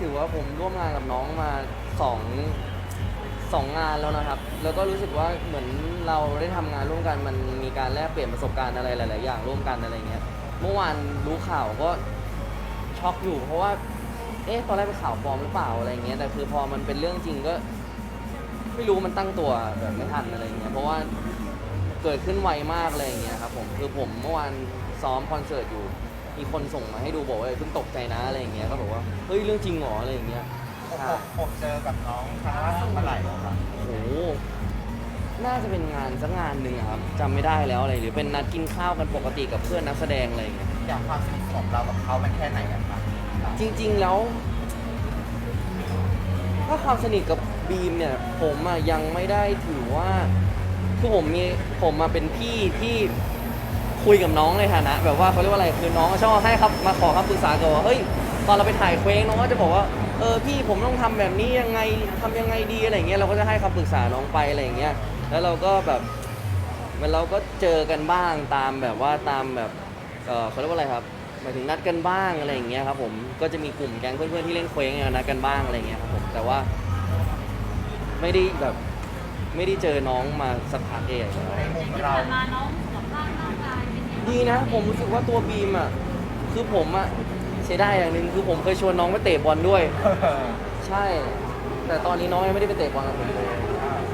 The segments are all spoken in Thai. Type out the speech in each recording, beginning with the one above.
ถือว่าผมร่วมงานกับน้องมาสองสองงานแล้วนะครับ แล้วก็รู้สึกว่าเหมือนเราได้ทำงานร่วมกันมันมีการแลกเปลี่ยนประสบการณ์อะไรหลาย ๆ อย่างร่วมกันอะไรเงี้ย เมื่อวานรู้ข่าวก็ช็อกอยู่ เพราะว่า เอ๊ะตอนแรกเป็นข่าวปลอมหรือเปล่าอะไรเงี้ย แต่คือพอมันเป็นเรื่องจริงก็ ไม่รู้มันตั้งตัวแบบไม่ทันอะไรเงี้ย เพราะว่าเกิดขึ้นไวมากอะไรเงี้ยครับผม คือผมเมื่อวานซ้อมคอนเสิร์ตอยู่มีคนส่งมาให้ดูบอกว่าเพิ่งตกใจนะอะไรอย่างเงี้ยก็บอกว่าเฮ้ยเรื่องจริงเหรออะไรอย่างเงี้ยผมใช่ผมเจอกับน้องครั้งล่าสุดเมื่อไหร่ครับโอ้โหน่าจะเป็นงานสักงานหนึ่งอะครับจำไม่ได้แล้วอะไรหรือเป็นนัดกินข้าวกันปกติกับเพื่อนนักแสดงอะไรอย่างเงี้ย อย่างความสนิทของเรากับเขามันแค่ไหนกันครับจริงๆแล้ว ถ้าความสนิทกับบีมเนี่ย ผมอะยังไม่ได้ถือว่าคือผมมีผมมาเป็นพี่ที่ คุยกับน้องในฐานะ แบบว่าเขาเรียกว่าอะไรคือน้องชอบให้ครับมาขอคำปรึกษากันว่าเฮ้ยตอนเราไปถ่ายเคว้งน้องก็จะบอกว่าเออพี่ผมต้องทำแบบนี้ยังไงทำยังไงดีอะไรเงี้ยเราก็จะให้คำปรึกษาน้องไปอะไรเงี้ยแล้วเราก็แบบเหมันเราก็เจอกันบ้างตามแบบว่าตามแบบเออเขาเรียกว่าอะไรครับหมายถึงนัดกันบ้างอะไรอย่างเงี้ยครับผมก็จะมีกลุ่มแก๊งเพื่อนๆที่เล่นเคว้งนัดกันบ้างอะไรเงี้ยครับผมแต่ว่าไม่ได้แบบไม่ได้เจอน้องมาสักพักเองแล้วในมุมที่เรา ดีนะ ผมรู้สึกว่าตัวบีมอะ คือผมอะเสียดายอย่างหนึ่งคือผมเคยชวนน้องไปเตะบอลด้วย ใช่ แต่ตอนนี้น้องยังไม่ได้ไปเตะบอลกับผมเลย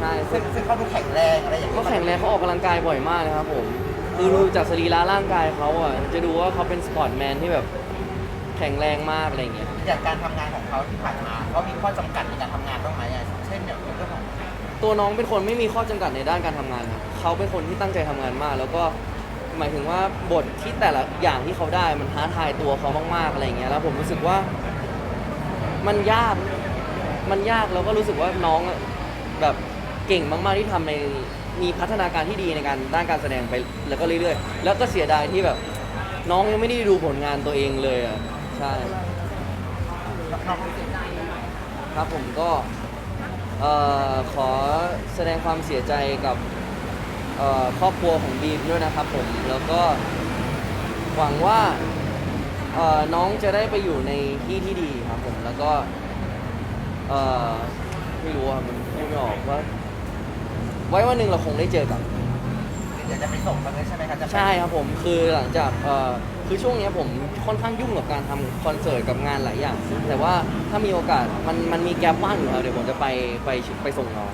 ใช่ซึ่งซึ่งเขาดูแข็งแรงอะไรอย่างเขาเงี้ยแข็งแรงเขาออกกำลังกายบ่อยมากนะครับผมคือดูจากสรีระร่างกายเขาอะจะดูว่าเขาเป็นสปอร์ตแมนที่แบบแข็งแรงมากอะไรอย่างเงี้ยอย่างการทำงานของเขาที่ผ่านมาเขามีข้อจำกัดในการทำงานบ้างไหมอะเช่นอย่างเรื่องของตัวน้องเป็นคนไม่มีข้อจำกัดในด้านการทำงานครับเขาเป็นคนที่ตั้งใจทำงานมาก แล้วก็ หมายถึงว่าบทที่แต่ละอย่างที่เขาได้มันท้าทายตัวเขามากๆอะไรอย่างเงี้ยแล้วผมรู้สึกว่ามันยากมันยากแล้วก็รู้สึกว่าน้องแบบเก่งมากๆที่ทำในมีพัฒนาการที่ดีในการด้านการแสดงไปแล้วก็เรื่อยๆ แล้วก็เสียดายที่แบบ น้องยังไม่ได้ดูผลงานตัวเองเลยอะใช่ครับผมก็ขอแสดงความเสียใจกับ เอ่อครอบครัวของบีมด้วยนะครับผมแล้วก็หวังว่าเอ่อน้องจะได้ไปอยู่ในที่ที่ดีครับผมแล้วก็เอ่อไม่รู้อะมันพูดไม่ออกว่า ไว้วันหนึ่งเราคงได้เจอกัน เดี๋ยวจะไปส่งเขาเลยใช่ไหมครับจะไปใช่ครับผมคือหลังจากเอ่อคือช่วงเนี้ยผมค่อนข้างยุ่งกับการทำคอนเสิร์ตกับงานหลายอย่าง แต่ว่าถ้ามีโอกาสมันมันมีแกลบว่างอยู่ครับเดี๋ยวผมจะไปไปไปส่งน้อง